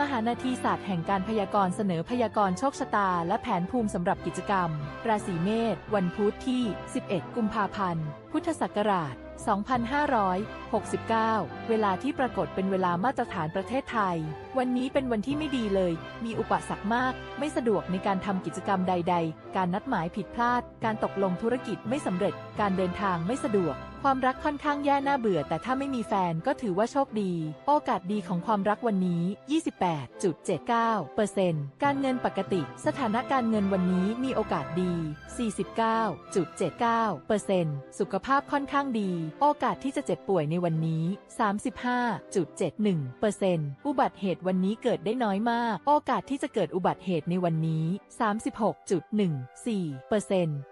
มหานาทีศาสตร์แห่งการพยากรณ์เสนอพยากรณ์โชคชะตา และแผนภูมิสำหรับกิจกรรม ราศีเมษวันพุธที่ 11 กุมภาพันธ์ พุทธศักราช 2569 เวลาที่ปรากฏเป็นเวลามาตรฐานประเทศไทย วันนี้เป็นวันที่ไม่ดีเลย มีอุปสรรคมาก ไม่สะดวกในการทำกิจกรรมใด ๆ การนัดหมายผิดพลาด การตกลงธุรกิจไม่สำเร็จ การเดินทางไม่สะดวก ความรักค่อนข้างแย่น่าเบื่อ แต่ถ้าไม่มีแฟนก็ถือว่าโชคดี โอกาสดีของความรักวันนี้ 28.79%การเงินปกติ สถานการเงินวันนี้มีโอกาสดี 49.79%สุขภาพค่อนข้างดี โอกาสที่จะเจ็บป่วยในวันนี้ 35.71%อุบัติเหตุวันนี้เกิดได้น้อยมาก โอกาสที่จะเกิดอุบัติเหตุในวันนี้ 36.14%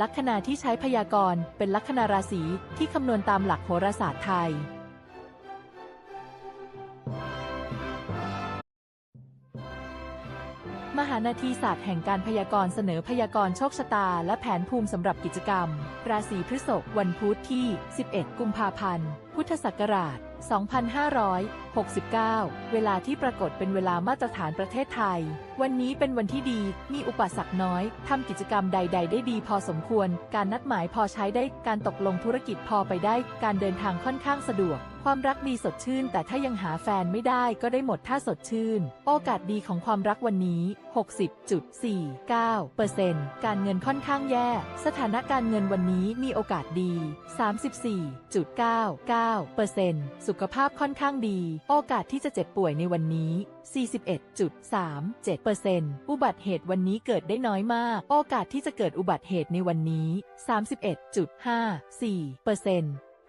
ลัคนาที่ใช้พยากรณ์เป็นลัคนาราศีที่คำนวณตามหลักโหราศาสตร์ไทย มหานาทีศาสตร์แห่งการพยากรณ์เสนอพยากรณ์โชคชะตา และแผนภูมิสำหรับกิจกรรม ราศีพฤษภวันพุธที่ 11 กุมภาพันธ์ พุทธศักราช 2569 เวลาที่ปรากฏเป็นเวลามาตรฐานประเทศไทย วันนี้เป็นวันที่ดี มีอุปสรรคน้อย ทำกิจกรรมใด ๆ ได้ดีพอสมควร การนัดหมายพอใช้ได้ การตกลงธุรกิจพอไปได้ การเดินทางค่อนข้างสะดวก ความรักดีสดชื่น แต่ถ้ายังหาแฟนไม่ได้ก็ได้หมดถ้าสดชื่น โอกาสดีของความรักวันนี้60.49%การเงินค่อนข้างแย่ สถานะการเงินวันนี้มีโอกาสดี 34.99%สุขภาพค่อนข้างดี โอกาสที่จะเจ็บป่วยในวันนี้ 41.37%อุบัติเหตุวันนี้เกิดได้น้อยมาก โอกาสที่จะเกิดอุบัติเหตุในวันนี้ 31.54%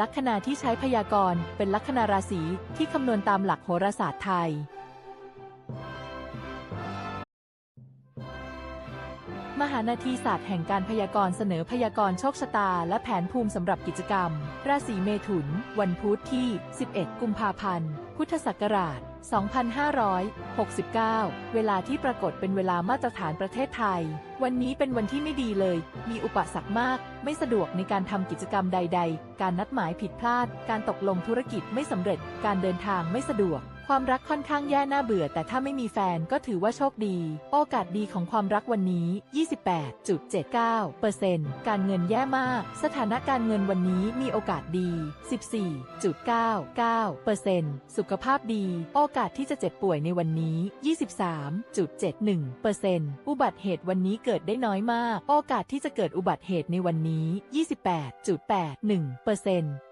ลัคนาที่ใช้พยากรณ์เป็นลัคนาราศีที่คำนวณตามหลักโหราศาสตร์ไทย มหานาทีศาสตร์แห่งการพยากรณ์เสนอพยากรณ์โชคชะตา และแผนภูมิสำหรับกิจกรรม ราศีเมถุน วันพุธที่ 11 กุมภาพันธ์ พุทธศักราช 2569 เวลาที่ปรากฏเป็นเวลามาตรฐานประเทศไทย วันนี้เป็นวันที่ไม่ดีเลย มีอุปสรรคมาก ไม่สะดวกในการทำกิจกรรมใด ๆ การนัดหมายผิดพลาด การตกลงธุรกิจไม่สำเร็จ การเดินทางไม่สะดวก ความรักค่อนข้างแย่น่าเบื่อ แต่ถ้าไม่มีแฟนก็ถือว่าโชคดี โอกาสดีของความรักวันนี้ 28.79%การเงินแย่มาก สถานะการเงินวันนี้มีโอกาสดี 14.99%สุขภาพดี โอกาสที่จะเจ็บป่วยในวันนี้ 23.71%อุบัติเหตุวันนี้เกิดได้น้อยมาก โอกาสที่จะเกิดอุบัติเหตุในวันนี้ 28.81%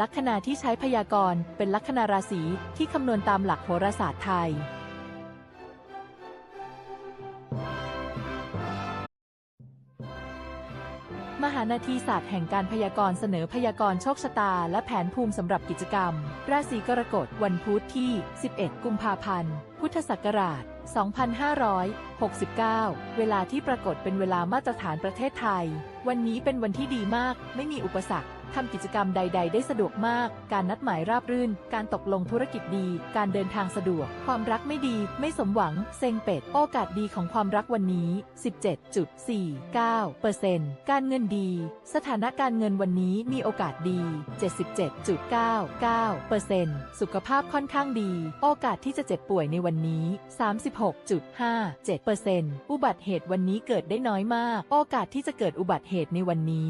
ลัคนาที่ใช้พยากรณ์เป็นลัคนาราศีที่คำนวณตามหลักโหราศาสตร์ไทย มหานาทีศาสตร์แห่งการพยากรณ์เสนอพยากรณ์โชคชะตา และแผนภูมิสำหรับกิจกรรม ราศีกรกฎวันพุธที่ 11 กุมภาพันธ์ พุทธศักราช 2569 เวลาที่ปรากฏเป็นเวลามาตรฐานประเทศไทย วันนี้เป็นวันที่ดีมาก ไม่มีอุปสรรค ทำกิจกรรมใด ๆ ได้สะดวกมาก การนัดหมายราบรื่น การตกลงธุรกิจดี การเดินทางสะดวก ความรักไม่ดี ไม่สมหวัง เซ็งเป็ด โอกาสดีของความรักวันนี้ 17.49%การเงินดี สถานะการเงินวันนี้มีโอกาสดี 77.99%สุขภาพค่อนข้างดี โอกาสที่จะเจ็บป่วยในวันนี้ 36.57%อุบัติเหตุวันนี้เกิดได้น้อยมาก โอกาสที่จะเกิดอุบัติเหตุในวันนี้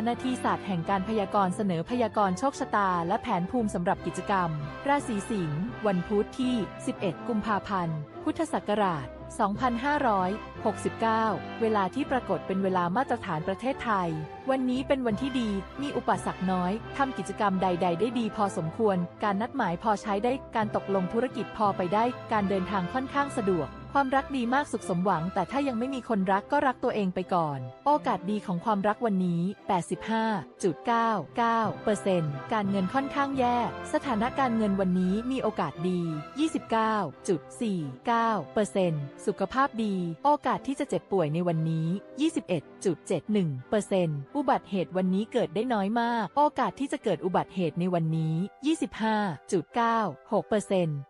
านาทีศาสตร์แห่งการพยากรณ์เสนอพยากรณ์โชคชะตา และแผนภูมิสำหรับกิจกรรม ราศีสิงห์วันพุธที่ 11 กุมภาพันธ์ พุทธศักราช 2569 เวลาที่ปรากฏเป็นเวลามาตรฐานประเทศไทย วันนี้เป็นวันที่ดี มีอุปสรรคน้อย ทำกิจกรรมใด ๆ ได้ดีพอสมควร การนัดหมายพอใช้ได้ การตกลงธุรกิจพอไปได้ การเดินทางค่อนข้างสะดวก ความรักดีมากสุขสมหวัง แต่ถ้ายังไม่มีคนรักก็รักตัวเองไปก่อน โอกาสดีของความรักวันนี้ 85.99%การเงินค่อนข้างแย่ สถานการเงินวันนี้มีโอกาสดี 29.49%สุขภาพดี โอกาสที่จะเจ็บป่วยในวันนี้ 21.71%อุบัติเหตุวันนี้เกิดได้น้อยมาก โอกาสที่จะเกิดอุบัติเหตุในวันนี้ 25.96%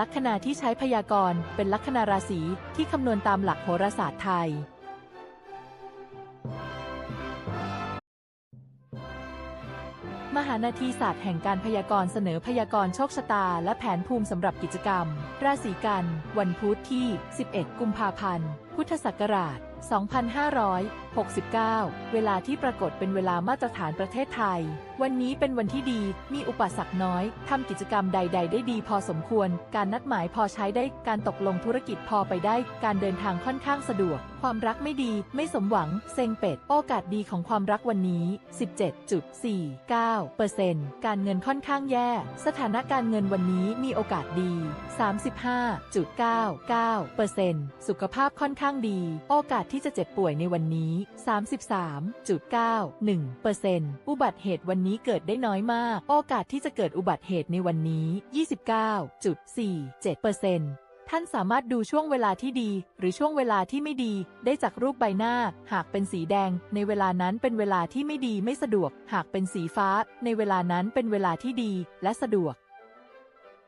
ลัคนาที่ใช้พยากรณ์เป็นลัคนาราศีที่คำนวณตามหลักโหราศาสตร์ไทย มหานาทีศาสตร์แห่งการพยากรณ์เสนอพยากรณ์โชคชะตา และแผนภูมิสำหรับกิจกรรม ราศีกัน วันพุธที่ 11 กุมภาพันธ์ พุทธศักราช 2500 69 เวลาที่ปรากฏเป็นเวลามาตรฐานประเทศไทย วันนี้เป็นวันที่ดี มีอุปสรรคน้อย ทำกิจกรรมใด ๆ ได้ดีพอสมควร การนัดหมายพอใช้ได้ การตกลงธุรกิจพอไปได้ การเดินทางค่อนข้างสะดวก ความรักไม่ดี ไม่สมหวัง เซ็งเป็ด โอกาสดีของความรักวันนี้ 17.49%การเงินค่อนข้างแย่ สถานะการเงินวันนี้มีโอกาสดี 35.99%สุขภาพค่อนข้างดี โอกาสที่จะเจ็บป่วยในวันนี้33.91%อุบัติเหตุวันนี้เกิดได้น้อยมาก โอกาสที่จะเกิดอุบัติเหตุในวันนี้ 29.47%ท่านสามารถดูช่วงเวลาที่ดี หรือช่วงเวลาที่ไม่ดี ได้จากรูปใบหน้า หากเป็นสีแดง ในเวลานั้นเป็นเวลาที่ไม่ดีไม่สะดวก หากเป็นสีฟ้า ในเวลานั้นเป็นเวลาที่ดี และสะดวก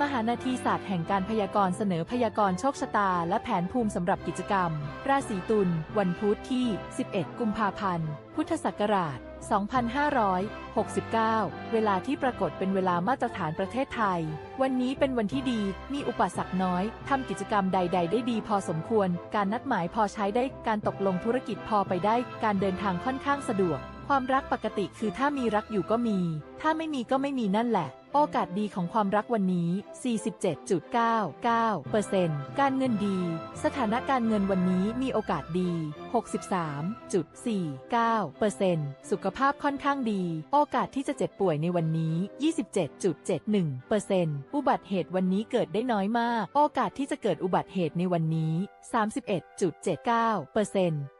มหานาทีศาสตร์แห่งการพยากรณ์เสนอพยากรณ์โชคชะตา และแผนภูมิสำหรับกิจกรรม ราศีตุลวันพุธที่ 11 กุมภาพันธ์ พุทธศักราช 2569 เวลาที่ปรากฏเป็นเวลามาตรฐานประเทศไทย วันนี้เป็นวันที่ดี มีอุปสรรคน้อย ทำกิจกรรมใด ๆ ได้ดีพอสมควร การนัดหมายพอใช้ได้ การตกลงธุรกิจพอไปได้ การเดินทางค่อนข้างสะดวก ความรักปกติคือถ้ามีรักอยู่ก็มี ถ้าไม่มีก็ไม่มีนั่นแหละ โอกาสดีของความรักวันนี้ 47.99%การเงินดี สถานะการเงินวันนี้มีโอกาสดี 63.49%สุขภาพค่อนข้างดี โอกาสที่จะเจ็บป่วยในวันนี้ 27.71%อุบัติเหตุวันนี้เกิดได้น้อยมาก โอกาสที่จะเกิดอุบัติเหตุในวันนี้ 31.79%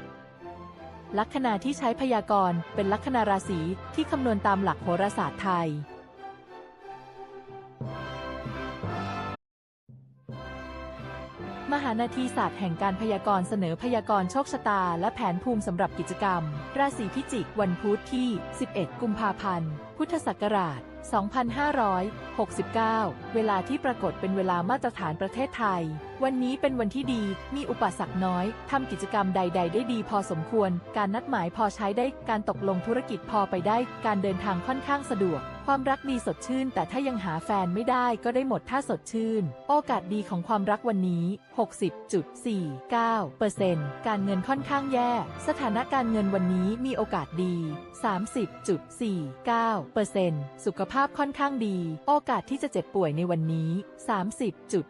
ลัคนาที่ใช้พยากรณ์เป็นลัคนาราศีที่คำนวณตามหลักโหราศาสตร์ไทย มหานาทีศาสตร์แห่งการพยากรณ์เสนอพยากรณ์โชคชะตา และแผนภูมิสำหรับกิจกรรม ราศีพิจิกวันพุธที่ 11 กุมภาพันธ์ พุทธศักราช 2569 เวลาที่ปรากฏเป็นเวลามาตรฐานประเทศไทย วันนี้เป็นวันที่ดี มีอุปสรรคน้อย ทำกิจกรรมใด ๆ ได้ดีพอสมควร การนัดหมายพอใช้ได้ การตกลงธุรกิจพอไปได้ การเดินทางค่อนข้างสะดวก ความรักดีสดชื่น แต่ถ้ายังหาแฟนไม่ได้ก็ได้หมดถ้าสดชื่น โอกาสดีของความรักวันนี้ 60.49%การเงินค่อนข้างแย่ สถานะการเงินวันนี้มีโอกาสดี 30.49%สุขภาพค่อนข้างดี โอกาสที่จะเจ็บป่วยในวันนี้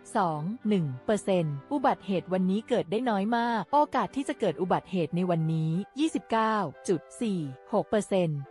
30.21%อุบัติเหตุวันนี้เกิดได้น้อยมาก โอกาสที่จะเกิดอุบัติเหตุในวันนี้ 29.46%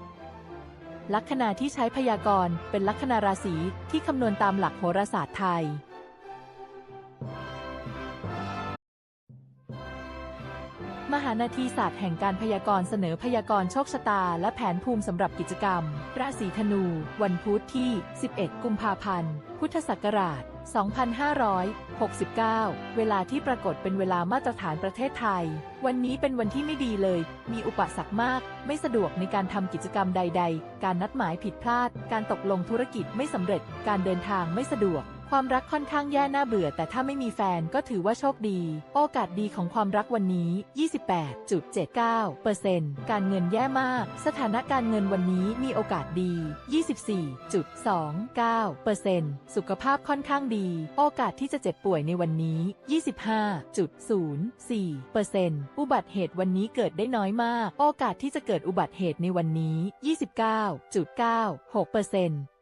ลัคนาที่ใช้พยากรณ์เป็นลัคนาราศีที่คำนวณตามหลักโหราศาสตร์ไทย มหานาทีศาสตร์แห่งการพยากรณ์เสนอพยากรณ์โชคชะตา และแผนภูมิสำหรับกิจกรรม ราศีธนู วันพุธที่ 11 กุมภาพันธ์ พุทธศักราช 2569 เวลาที่ปรากฏเป็นเวลามาตรฐานประเทศไทย วันนี้เป็นวันที่ไม่ดีเลย มีอุปสรรคมาก ไม่สะดวกในการทำกิจกรรมใด ๆ การนัดหมายผิดพลาด การตกลงธุรกิจไม่สำเร็จ การเดินทางไม่สะดวก ความรักค่อนข้างแย่น่าเบื่อ แต่ถ้าไม่มีแฟนก็ถือว่าโชคดี โอกาสดีของความรักวันนี้ 28.79%การเงินแย่มาก สถานการเงินวันนี้มีโอกาสดี 24.29%สุขภาพค่อนข้างดี โอกาสที่จะเจ็บป่วยในวันนี้ 25.04%อุบัติเหตุวันนี้เกิดได้น้อยมาก โอกาสที่จะเกิดอุบัติเหตุในวันนี้ 29.96%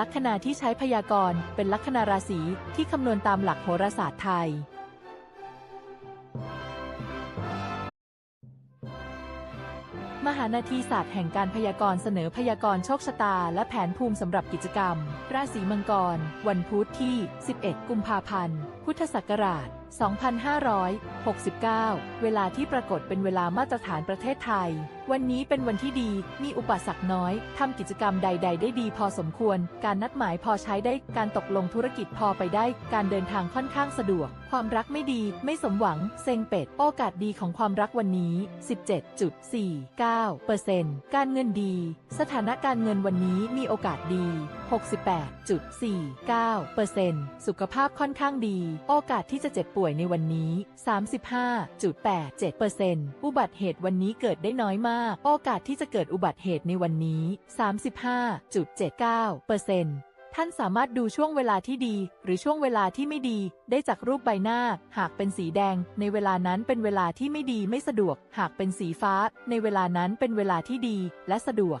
ลัคนาที่ใช้พยากรณ์เป็นลัคนาราศีที่คำนวณตามหลักโหราศาสตร์ไทย มหานาทีศาสตร์แห่งการพยากรณ์เสนอพยากรณ์โชคชะตา และแผนภูมิสำหรับกิจกรรม ราศีมังกร วันพุธที่ 11 กุมภาพันธ์ พุทธศักราช 2569 เวลาที่ปรากฏเป็นเวลามาตรฐานประเทศไทย วันนี้เป็นวันที่ดี มีอุปสรรคน้อย ทำกิจกรรมใด ๆ ได้ดีพอสมควร การนัดหมายพอใช้ได้ การตกลงธุรกิจพอไปได้ การเดินทางค่อนข้างสะดวก ความรักไม่ดี ไม่สมหวัง เซ็งเป็ด โอกาสดีของความรักวันนี้ 17.49%การเงินดี สถานการเงินวันนี้มีโอกาสดี 68.49%สุขภาพค่อนข้างดี โอกาสที่จะเจ็บป่วยในวันนี้ 35.87%อุบัติเหตุวันนี้เกิดได้น้อยมาก โอกาสที่จะเกิดอุบัติเหตุในวันนี้ 35.79%ทท่านสามารถดูช่วงเวลาที่ดี หรือช่วงเวลาที่ไม่ดี ได้จากรูปใบหน้า หากเป็นสีแดง ในเวลานั้นเป็นเวลาที่ไม่ดีไม่สะดวก หากเป็นสีฟ้า ในเวลานั้นเป็นเวลาที่ดี และสะดวก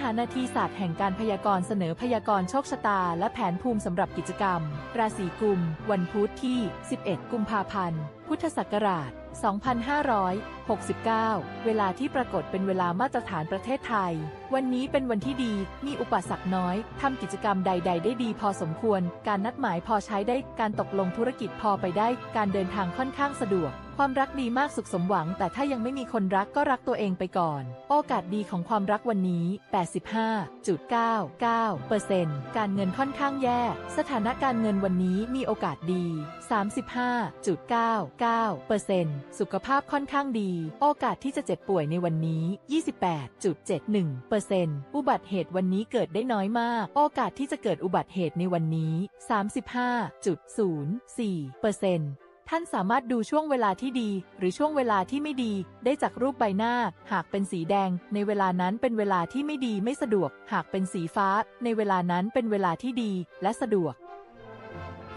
หานาทีศาสตร์แห่งการพยากรณ์เสนอพยากรณ์โชคชะตา และแผนภูมิสำหรับกิจกรรม ราศีกุม วันพุธที่ 11 กุมภาพันธ์ พุทธศักราช 2569 เวลาที่ปรากฏเป็นเวลามาตรฐานประเทศไทย วันนี้เป็นวันที่ดี มีอุปสรรคน้อย ทำกิจกรรมใด ๆ ได้ดีพอสมควร การนัดหมายพอใช้ได้ การตกลงธุรกิจพอไปได้ การเดินทางค่อนข้างสะดวก ความรักดีมากสุขสมหวัง แต่ถ้ายังไม่มีคนรักก็รักตัวเองไปก่อน โอกาสดีของความรักวันนี้ 85.99%การเงินค่อนข้างแย่ สถานะการเงินวันนี้มีโอกาสดี9%สุขภาพค่อนข้างดี โอกาสที่จะเจ็บป่วยในวันนี้ 28.71%อุบัติเหตุวันนี้เกิดได้น้อยมาก โอกาสที่จะเกิดอุบัติเหตุในวันนี้ 35.04%ท่านสามารถดูช่วงเวลาที่ดี หรือช่วงเวลาที่ไม่ดี ได้จากรูปใบหน้า หากเป็นสีแดง ในเวลานั้นเป็นเวลาที่ไม่ดีไม่สะดวก หากเป็นสีฟ้า ในเวลานั้นเป็นเวลาที่ดี และสะดวก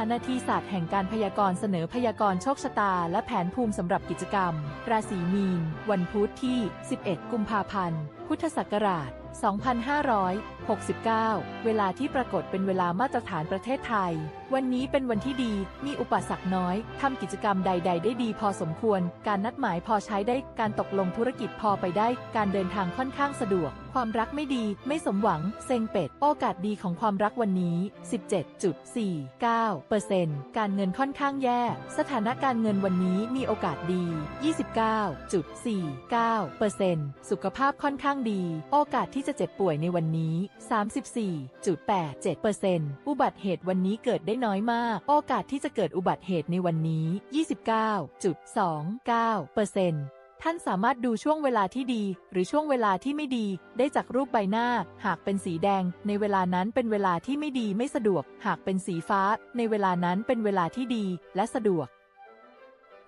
านาทีศาสตร์แห่งการพยากรณ์เสนอพยากรณ์โชคชะตา และแผนภูมิสำหรับกิจกรรม ราศีมีน วันพุธที่ 11 กุมภาพันธ์ พุทธศักราช 2569 เวลาที่ปรากฏเป็นเวลามาตรฐานประเทศไทย วันนี้เป็นวันที่ดี มีอุปสรรคน้อย ทำกิจกรรมใด ๆ ได้ดีพอสมควร การนัดหมายพอใช้ได้ การตกลงธุรกิจพอไปได้ การเดินทางค่อนข้างสะดวก ความรักไม่ดี ไม่สมหวัง เซ็งเป็ด โอกาสดีของความรักวันนี้ 17.49%การเงินค่อนข้างแย่ สถานะการเงินวันนี้มีโอกาสดี 29.49%สุขภาพค่อนข้างดี โอกาสที่จะเจ็บป่วยในวันนี้ 34.87%อุบัติเหตุวันนี้เกิดได้น้อยมาก โอกาสที่จะเกิดอุบัติเหตุในวันนี้ 29.29%ท่านสามารถดูช่วงเวลาที่ดี หรือช่วงเวลาที่ไม่ดี ได้จากรูปใบหน้า หากเป็นสีแดง ในเวลานั้นเป็นเวลาที่ไม่ดีไม่สะดวก หากเป็นสีฟ้า ในเวลานั้นเป็นเวลาที่ดี และสะดวก